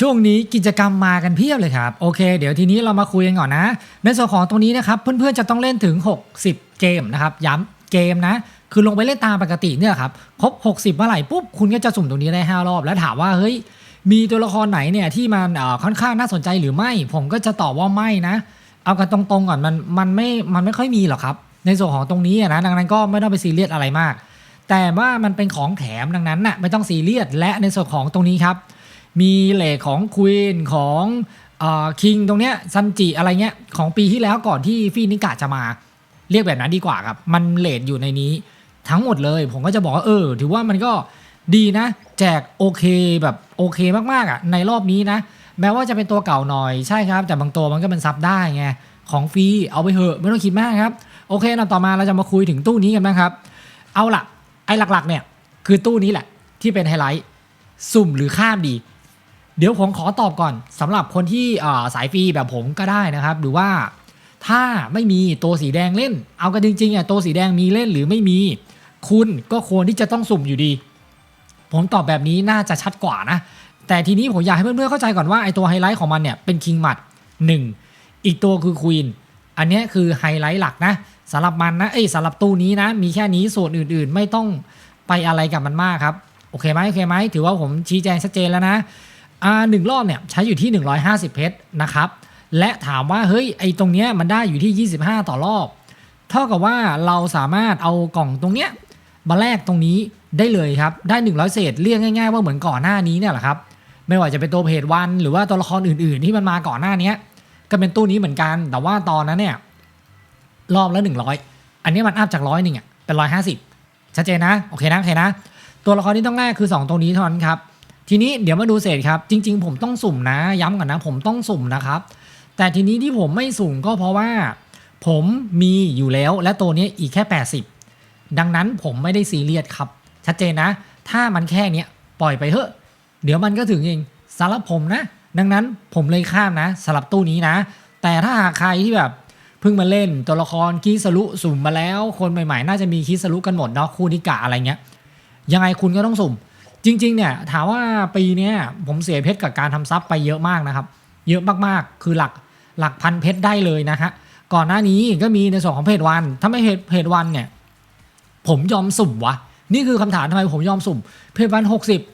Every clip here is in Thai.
ช่วงนี้กิจกรรมมากันเพียบเลยครับโอเค เดี๋ยวทีนี้เรามาคุยกันก่อนนะ ในส่วนของตรงนี้นะครับ เพื่อนๆจะต้องเล่นถึง 60 เกมนะครับ ย้ำเกมนะ คือลงไปเล่นตามปกติเนี่ยครับครบ 60เมื่อไหร่ปุ๊บคุณก็จะสุ่มตรงนี้ได้ 5 รอบ แล้วถามว่าเฮ้ยมีตัวละครไหนเนี่ยที่มันค่อนข้างน่าสนใจหรือไม่ ผมก็จะตอบว่าไม่นะ เอากันตรงๆก่อนมันมันไม่มันไม่ค่อยมีหรอกครับ ในส่วนของตรงนี้นะดังนั้นก็ไม่ต้องไปซีเรียสอะไรมาก แต่ว่ามันเป็นของแถมดังนั้นน่ะไม่ต้องซีเรียสและในส่วนของตรงนี้ครับ มีเหลทของควีนของคิงตรงเนี้ยซันจิอะไรเงี้ยของปีที่แล้วก่อนที่ฟีนิกะจะมา เรียกแบบนั้นดีกว่าครับ มันเลทอยู่ในนี้ทั้งหมดเลย ผมก็จะบอกว่าเออ ถือว่ามันก็ดีนะ แจกโอเคแบบโอเคมากๆอะ ในรอบนี้นะ แม้ว่าจะเป็นตัวเก่าหน่อยใช่ครับ แต่บางตัวมันก็เป็นซับได้ไงของฟรีเอาไปเถอะไม่ต้องคิดมากครับ โอเคนะต่อมาเราจะมาคุยถึงตู้นี้กันนะครับ เอาล่ะ ไอ้หลักๆเนี่ยคือตู้นี้แหละที่เป็นไฮไลท์สุ่มหรือข้ามดี เดี๋ยวผมขอตอบก่อนสำหรับคนที่สายฟรีแบบผมก็ได้นะครับ หรือว่าถ้าไม่มีตัวสีแดงเล่น เอากันจริงๆอะตัวสีแดงมีเล่นหรือไม่มี คุณก็ควรที่จะต้องสุ่มอยู่ดี ผมตอบแบบนี้น่าจะชัดกว่านะ แต่ทีนี้ผมอยากให้เพื่อนๆเข้าใจก่อนว่าไอตัวไฮไลท์ของมันเนี่ยเป็นคิงมัดหนึ่งอีกตัวคือควีนอันเนี้ยคือไฮไลท์หลักนะสำหรับมันนะเอ้ยสำหรับตู้นี้นะ มีแค่นี้ส่วนอื่นๆ ไม่ต้องไปอะไรกับมันมากครับโอเคไหมโอเคไหมถือว่าผมชี้แจงชัดเจนแล้วนะ อ่าหนึ่งรอบเนี่ยใช้อยู่ที่ 150 เพชรนะครับ และถามว่าเฮ้ยไอตรงเนี้ยมันได้อยู่ที่ 25 ต่อรอบ เท่ากับว่าเราสามารถเอากล่องตรงเนี้ยมาแลกตรงนี้ได้เลยครับ ได้ 100 เศษเรียกง่าย ๆ ว่าเหมือนก่อนหน้านี้เนี่ยแหละครับ ไม่ว่าจะเป็นตัวเพจวัน หรือว่าตัวละครอื่น ๆ ที่มันมาก่อนหน้านี้ก็เป็นตู้นี้เหมือนกัน แต่ว่าตอนนั้นเนี่ยรอบละ 100 อันนี้มันอัพจากร้อยหนึ่งอะเป็น 150ชัดเจนนะโอเคนะโอเคนะ ตัวละครที่ต้องแลกคือ 2 ตรงนี้เท่านั้นครับ ทีนี้เดี๋ยวมาดูเศษครับ จริง ๆ ผมต้องสุ่มนะ ย้ำก่อนนะ ผมต้องสุ่มนะครับ แต่ทีนี้ที่ผมไม่สุ่มก็เพราะว่า ผมมีอยู่แล้วและตัวนี้อีกแค่ 80 ดังนั้นผมไม่ได้ซีเรียสครับ ชัดเจนนะ ถ้ามันแค่เนี้ยปล่อยไปเถอะ เดี๋ยวมันก็ถึงเองสำหรับผมนะ ดังนั้นผมเลยข้ามนะสำหรับตู้นี้นะ แต่ถ้าหากใครที่แบบเพิ่งมาเล่นตัวละครคิสรุสุ่มมาแล้ว คนใหม่ๆ น่าจะมีคิสรุกันหมดเนาะคูนิกะอะไรเงี้ยยังไงคุณก็ต้องสุ่ม จริง ๆ เนี่ยถามว่าปีนี้ผมเสียเพชรกับการทำซับไปเยอะมากนะครับ เยอะมากๆ คือหลักหลักพันเพชรได้เลยนะฮะก่อนหน้านี้ก็มีในส่วนของเพจวันถ้าไม่เพจเพจวันเนี่ย ผมยอมสุ่มวะนี่คือคำถามทำไมผมยอมสุ่ม เพจวัน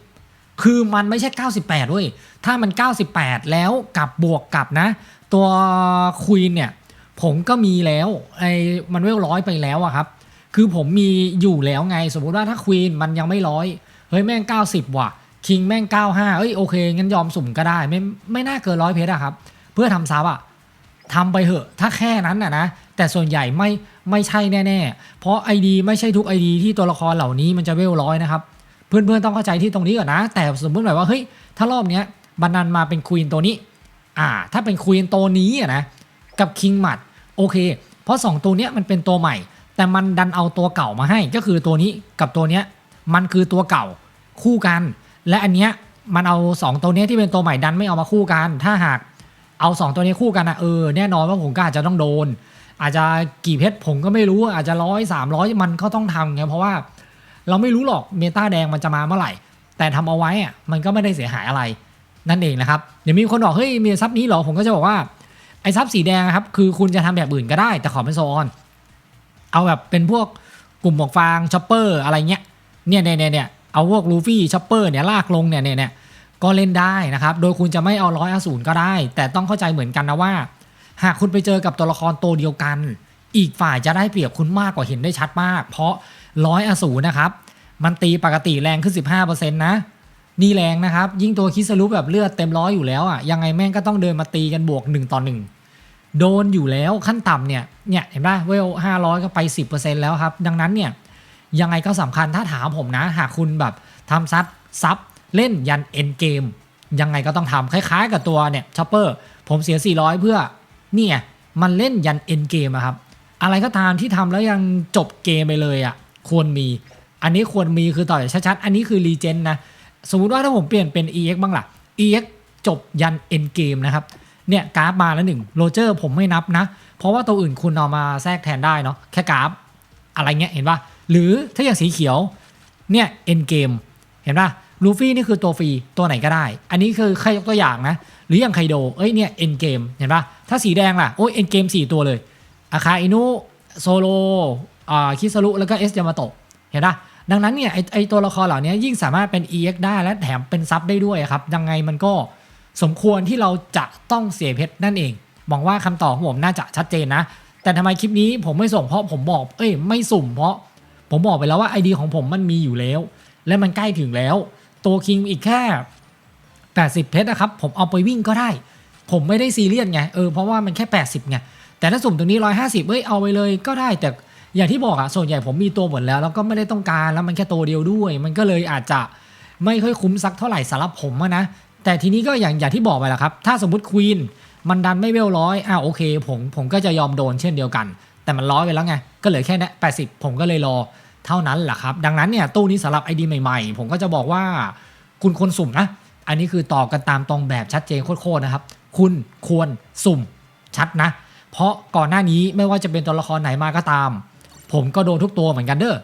60 คือมันไม่ใช่ 98เว้ยถ้ามัน 98 แล้วกับบวกกับนะ ตัวควีนเนี่ย ผมก็มีแล้วไอ้มันเวลร้อยไปแล้วอะครับ คือผมมีอยู่แล้วไง สมมุติว่าถ้าควีนมันยังไม่ร้อย เฮ้ยแม่ง 90 ว่ะคิงแม่ง 95 เอ้ยโอเคงั้นยอมสุ่มก็ได้ไม่ไม่น่าเกินร้อยเพชรอะครับ เพื่อทำซับอะทำไปเหอะถ้าแค่นั้นอะนะแต่ส่วนใหญ่ไม่ไม่ใช่แน่ๆ เพราะ ID ไม่ใช่ทุก ID ที่ตัวละครเหล่านี้มันจะเวลร้อยนะครับ เพื่อนๆต้องเข้าใจที่ตรงนี้ก่อนนะ แต่สมมติแบบว่าเฮ้ยถ้ารอบเนี้ยบันนันมาเป็นควีนตัวนี้ อ่า ถ้าเป็นควีนตัวนี้อะนะกับคิงมัดโอเค เพราะ 2 ตัวเนี้ยมันเป็นตัวใหม่ แต่มันดันเอาตัวเก่ามาให้ก็คือตัวนี้กับตัวเนี้ย มันคือตัวเก่าคู่กัน และอันเนี้ยมันเอา 2 ตัวนี้ที่เป็นตัวใหม่ดันไม่เอามาคู่กัน ถ้าหากเอา 2 ตัวนี้คู่กันนะเออแน่นอนว่าผมก็อาจจะต้องโดน อาจจะกี่เพชรผมก็ไม่รู้อาจจะร้อยสามร้อยมันก็ต้องทำไงเพราะว่า เราไม่รู้หรอกเมตาแดงมันจะมาเมื่อไหร่ แต่ทำเอาไว้อะมันก็ไม่ได้เสียหายอะไรนั่นเองนะครับเดี๋ยวมีคนบอกเฮ้ยมีซับนี้เหรอผมก็จะบอกว่าไอ้ซับสีแดงครับคือคุณจะทำแบบอื่นก็ได้แต่ขอเป็นโซออนเอาแบบเป็นพวกกลุ่มหมวกฟางช็อปเปอร์อะไรเงี้ย เนี่ยเนี่ยเนี่ยเนี่ยเอาพวกลูฟี่ช็อปเปอร์เนี่ยลากลงเนี่ยเนี่ยเนี่ยก็เล่นได้นะครับ โดยคุณจะไม่เอาร้อยอสูรก็ได้ แต่ต้องเข้าใจเหมือนกันนะว่า หากคุณไปเจอกับตัวละครตัวเดียวกัน อีกฝ่ายจะได้เปรียบคุณมากกว่าเห็นได้ชัดมาก เพราะร้อยอสูรนะครับ มันตีปกติแรงขึ้น 15%นะนี่แรงนะครับ ยิ่งตัวคิสรุแบบเลือดเต็มร้อยอยู่แล้วอะยังไงแม่งก็ต้องเดินมาตีกันบวก1ต่อ1โดนอยู่แล้วขั้นต่ำเนี่ยเนี่ยเห็นป่ะเวล500 ก็ไป 10%แล้วครับ ดังนั้นเนี่ย ยังไงก็สำคัญถ้าถามผมนะ หากคุณแบบทำซัดซับเล่นยันเอ็นเกมยังไงก็ต้องทำคล้ายๆ กับตัวเนี่ยช็อปเปอร์ผมเสีย 400 เพื่อเนี่ยมันเล่นยันเอ็นเกมอะครับอะไรก็ตามที่ทำแล้วยังจบเกมไปเลยอะควรมี อันนี้ควรมีคือต่อชัดๆอันนี้คือรีเจนนะสมมุติว่าถ้าผมเปลี่ยนเป็น EX บ้างล่ะ EX จบยันเอ็นเกมนะครับเนี่ยกราฟมาแล้วหนึ่งโรเจอร์ผมไม่นับนะ เพราะว่าตัวอื่นคุณเอามาแทรกแทนได้เนาะแค่กราฟอะไรเงี้ยเห็นป่ะ หรือถ้าอย่างสีเขียวเนี่ยเอ็นเกมเห็นป่ะลูฟี่นี่คือตัวฟรีตัวไหนก็ได้ อันนี้คือแค่ยกตัวอย่างนะ หรืออย่างไคโดเอ้ยเนี่ยเอ็นเกมเห็นปะถ้าสีแดงล่ะโอ้ยเอ็นเกมสี่ตัวเลยอาคาอินุโซโลอ่าคิสรุแล้วก็เอสยามาโตะเห็นปะดังนั้นเนี่ยไอไอตัวละครเหล่านี้ยิ่งสามารถเป็น EX ได้และแถมเป็นซับได้ด้วยครับยังไงมันก็สมควรที่เราจะต้องเสียเพชรนั่นเองหวังว่าคำตอบของผมน่าจะชัดเจนนะ แต่ทำไมคลิปนี้ผมไม่ส่งเพราะผมบอก เอ้ยไม่สุ่มเพราะ ผมบอกไปแล้วว่าไอดีของผมมันมีอยู่แล้ว และมันใกล้ถึงแล้ว ตัวคิงอีกแค่80เพชรนะครับ ผมเอาไปวิ่งก็ได้ ผมไม่ได้ซีเรียสไงเออเพราะว่ามันแค่ 80ไงแต่ถ้าสุ่มตรงนี้ 150เอ้ยเอาไปเลยก็ได้แต่อย่างที่บอกอะส่วนใหญ่ผมมีตัวหมดแล้วแล้วก็ไม่ได้ต้องการแล้วมันแค่ตัวเดียวด้วย มันก็เลยอาจจะไม่ค่อยคุ้มสักเท่าไหร่สำหรับผมะนะแต่ทีนี้ก็อย่างอย่างที่บอกไปแหละครับ ถ้าสมมติควีนมันดันไม่เวลร้อยอ่าโอเค ผมผมก็จะยอมโดนเช่นเดียวกัน แต่มันร้อยไปแล้วไง ก็เหลือแค่เนี้แปดสิบผมก็เลยรอเท่านั้นแหละครับ ดังนั้นเนี่ยตู้นี้สำหรับไอดีใหม่ๆ ผมก็จะบอกว่าคุณควรสุ่มนะ อันนี้คือตอบกันตามตรงแบบชัดเจนโคตรๆนะครับ คุณควรสุ่มชัดนะ เพราะก่อนหน้านี้ไม่ว่าจะเป็นตัวละครไหนมาก็ตาม ผมก็โดนทุกตัวเหมือนกันเด้อ